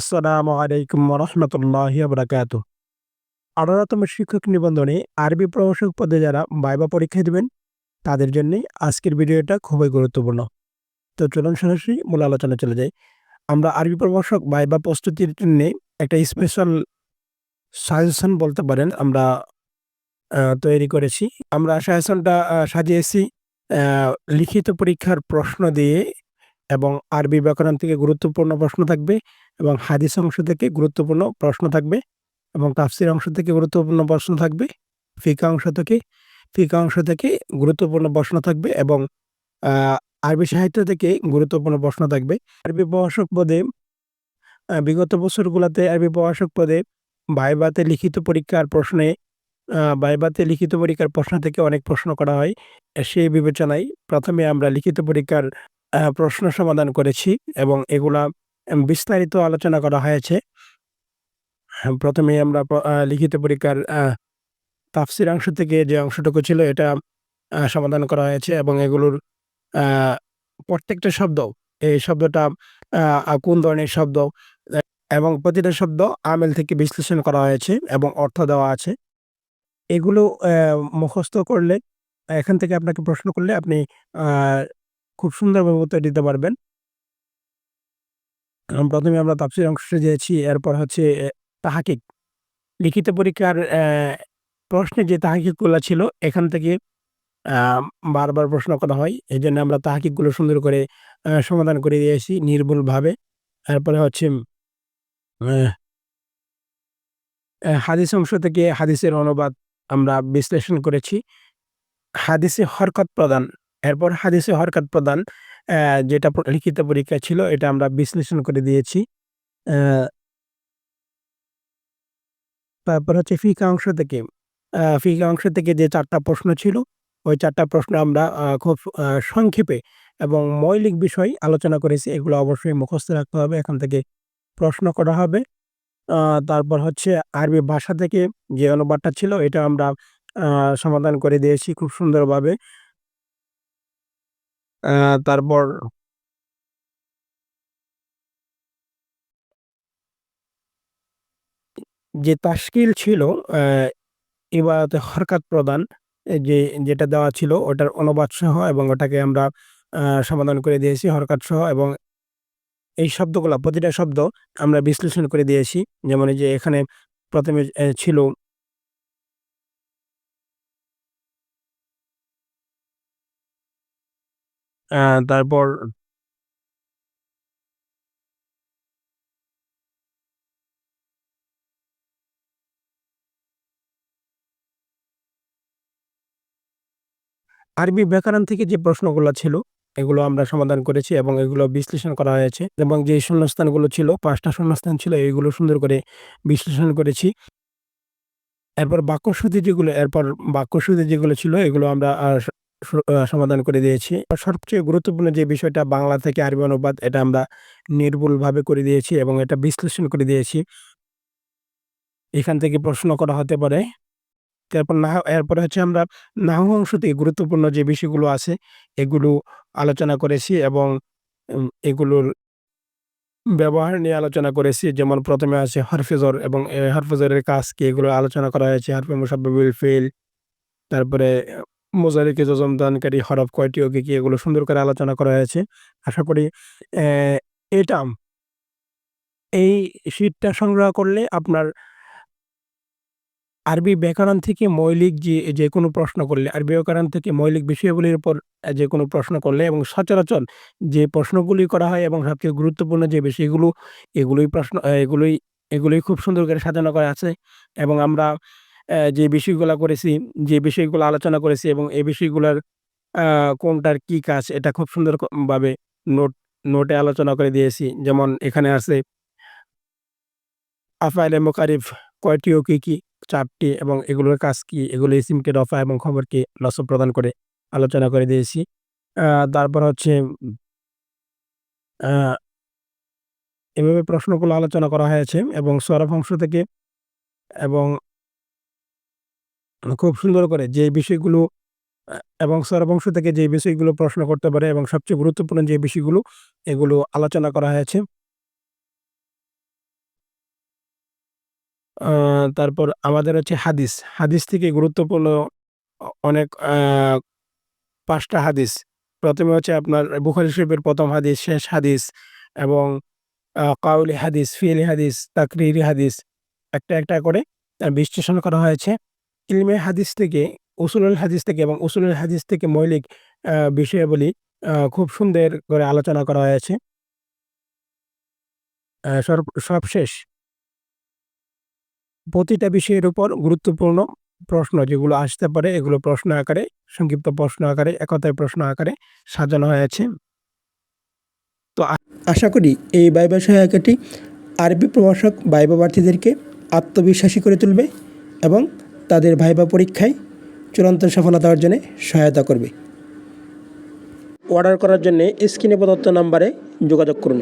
আসসালামু আলাইকুম রহমতুল্লাহ বরাকাত আঠারোতম শিক্ষক নিবন্ধনে আরবি প্রভাষক পদে যারা বাইবা পরীক্ষা দেবেন, তাদের জন্য আজকের ভিডিওটা খুবই গুরুত্বপূর্ণ। তো চলুন সরাসরি মূল আলোচনা চলে যাই। আমরা আরবি প্রভাষক বাইবা প্রস্তুতির জন্য একটা স্পেশাল সাজেশন বলতে পারেন আমরা তৈরি করেছি। আমরা সাজেশনটা সাজিয়েছি লিখিত পরীক্ষার প্রশ্ন দিয়ে এবং আরবি ব্যাকরণ থেকে গুরুত্বপূর্ণ প্রশ্ন থাকবে এবং হাদিস অংশ থেকে গুরুত্বপূর্ণ প্রশ্ন থাকবে এবং তাফসির অংশ থেকে গুরুত্বপূর্ণ প্রশ্ন থাকবে, ফিকা অংশ থেকে, ফিকা অংশ থেকে গুরুত্বপূর্ণ প্রশ্ন থাকবে এবং আরবি সাহিত্য থেকে গুরুত্বপূর্ণ প্রশ্ন থাকবে। আরবি প্রভাষক পদে বিগত বছরগুলোতে আরবি প্রভাষক পদে ভাইবাতে লিখিত পরীক্ষার প্রশ্নে ভাইবাতে লিখিত পরীক্ষার প্রশ্ন থেকে অনেক প্রশ্ন করা হয়। সেই বিবেচনায় প্রথমে আমরা লিখিত পরীক্ষার প্রশ্ন সমাধান করেছি এবং এগুলা বিস্তারিত আলোচনা করা হয়েছে। হ্যাঁ, প্রথমে আমরা লিখিত পরীক্ষার তাফসির অংশ থেকে যে অংশটুকু ছিল এটা সমাধান করা হয়েছে এবং এগুলোর প্রত্যেকটা শব্দ এই শব্দটা কোন ধরনের শব্দ এবং প্রতিটা শব্দ আমেল থেকে বিশ্লেষণ করা হয়েছে এবং অর্থ দেওয়া আছে। এগুলো মুখস্থ করলে এখান থেকে আপনাকে প্রশ্ন করলে আপনি খুব সুন্দরভাবে উত্তর দিতে পারবেন। প্রথমে আমরা তাফসির অংশে যেয়েছি এরপর হচ্ছে তাহাকিক। লিখিত পরীক্ষার প্রশ্নে যে তাহাকিকগুলো ছিল, এখান থেকে বারবার প্রশ্ন করা হয়। এই জন্য আমরা তাহাকিকগুলো সুন্দর করে সমাধান করে দিয়েছি নির্ভুলভাবে। এরপরে হচ্ছে হাদিস অংশ থেকে হাদিসের অনুবাদ আমরা বিশ্লেষণ করেছি। হাদিসে হরকত প্রদান। এরপর হাদিসে হরকত প্রদান যেটা লিখিত পরীক্ষা ছিল, এটা আমরা বিশ্লেষণ করে দিয়েছি। তারপর হচ্ছে ফিকা অংশ থেকে ফিকা অংশ থেকে যে চারটা প্রশ্ন ছিল, ওই চারটা প্রশ্ন আমরা খুব সংক্ষেপে এবং মৌলিক বিষয় আলোচনা করেছি, এগুলো অবশ্যই মুখস্থ রাখতে হবে, এখান থেকে প্রশ্ন করা হবে। তারপর হচ্ছে আরবি ভাষা থেকে যে অনুবাদটা ছিল, এটা আমরা সমাধান করে দিয়েছি খুব সুন্দরভাবে। তারপর যে তাশকিল ছিল ইবাদতে হরকাত প্রদান যে, যেটা দেওয়া ছিল ওটার অনুবাদ সহ এবং ওটাকে আমরা সমাধান করে দিয়েছি হরকাত সহ এবং এই শব্দগুলো, প্রতিটা শব্দ আমরা বিশ্লেষণ করে দিয়েছি। যেমন যে এখানে প্রথমে ছিল তারপর আরবি ব্যাকরণ থেকে যে প্রশ্নগুলো ছিল, এগুলো আমরা সমাধান করেছি এবং এগুলো বিশ্লেষণ করা হয়েছে এবং যে শূন্যস্থানগুলো ছিল, পাঁচটা শূন্যস্থান ছিল, এইগুলো সুন্দর করে বিশ্লেষণ করেছি। এরপর বাক্যশুদ্ধি যেগুলো, এরপর বাক্যশুদ্ধি যেগুলো ছিল, এগুলো আমরা সমাধান করে দিয়েছি। সবচেয়ে গুরুত্বপূর্ণ যে বিষয়টা বাংলা থেকে আরবি অনুবাদ, এটা আমরা নির্ভুলভাবে করে দিয়েছি এবং এটা বিশ্লেষণ করে দিয়েছি। এখান থেকে প্রশ্ন করা হতে পারে। তারপর না এরপরে হচ্ছে আমরা নাহু অংশ থেকে গুরুত্বপূর্ণ যে বিষয়গুলো আছে, এগুলো আলোচনা করেছি এবং এগুলোর ব্যবহার নিয়ে আলোচনা করেছি। যেমন প্রথমে আছে হরফেজর এবং হরফেজরের কাজ কি, এগুলো আলোচনা করা হয়েছে, হরফে মুসাবিল ফেল, তারপরে মোজারিকে দানকারী হরফ কয়টি ও কি এগুলো সুন্দর করে আলোচনা করা হয়েছে। আশা করি এটা এই শীটটা সংগ্রহ করলে আপনার আরবি ব্যাকরণ থেকে মৌলিক যে যে কোনো প্রশ্ন করলে, আরবি ব্যাকরণ থেকে মৌলিক বিষয়গুলির উপর যে কোনো প্রশ্ন করলে এবং সচরাচর যে প্রশ্নগুলি করা হয় এবং সবচেয়ে গুরুত্বপূর্ণ যে বিষয়গুলো, এগুলোই প্রশ্ন, এগুলোই এগুলোই খুব সুন্দর করে সাজানো করা আছে এবং আমরা যে বিষয়গুলো করেছি, যে বিষয়গুলো আলোচনা করেছি এবং এই বিষয়গুলোর কোনটার কি কাজ, এটা খুব সুন্দরভাবে নোট, নোটে আলোচনা করে দিয়েছি। যেমন এখানে আছে, আফাইলে মোকারিফ কয়টি ও কি কি চাপটি এবং এগুলোর কাজ কি, এগুলো ইসিমকে রফা এবং খবরকে লসব প্রদান করে আলোচনা করে দিয়েছি। তারপর হচ্ছে এভাবে প্রশ্নগুলো আলোচনা করা হয়েছে এবং সরফ অংশ থেকে এবং খুব সুন্দর করে যে বিষয়গুলো এবং সরবংশ থেকে যে বিষয়গুলো প্রশ্ন করতে পারে এবং সবচেয়ে গুরুত্বপূর্ণ যে বিষয়গুলো, এগুলো আলোচনা করা হয়েছে। তারপর আমাদের হচ্ছে হাদিস। হাদিস থেকে গুরুত্বপূর্ণ অনেক পাঁচটা হাদিস। প্রথমে হচ্ছে আপনার বুখারি শরীফের প্রথম হাদিস, শেষ হাদিস এবং কাউলি হাদিস, ফিলি হাদিস, তাকরিরি হাদিস। একটা একটা করে বিশ্লেষণ করা হয়েছে। ইলমে হাদিস থেকে উসুলুল হাদিস থেকে এবং উসুলুল হাদিস থেকে মৌলিক আহ, বিষয়াবলী খুব সুন্দর করে আলোচনা করা হয়েছে। সবশেষ। প্রতিটা বিষয়ের উপর গুরুত্বপূর্ণ প্রশ্ন যেগুলো আসতে পারে এগুলো প্রশ্ন আকারে সংক্ষিপ্ত প্রশ্ন আকারে একতায় প্রশ্ন আকারে সাজানো হয়েছে। তো আশা করি এই বাইবা সহায়িকাটি আরবি প্রভাষক বাইবা প্রার্থীদেরকে আত্মবিশ্বাসী করে তুলবে এবং তাদের ভাইবা পরীক্ষায় চূড়ান্ত সফলতা অর্জনে সহায়তা করবে। অর্ডার করার জন্য স্ক্রিনে প্রদত্ত নাম্বারে যোগাযোগ করুন।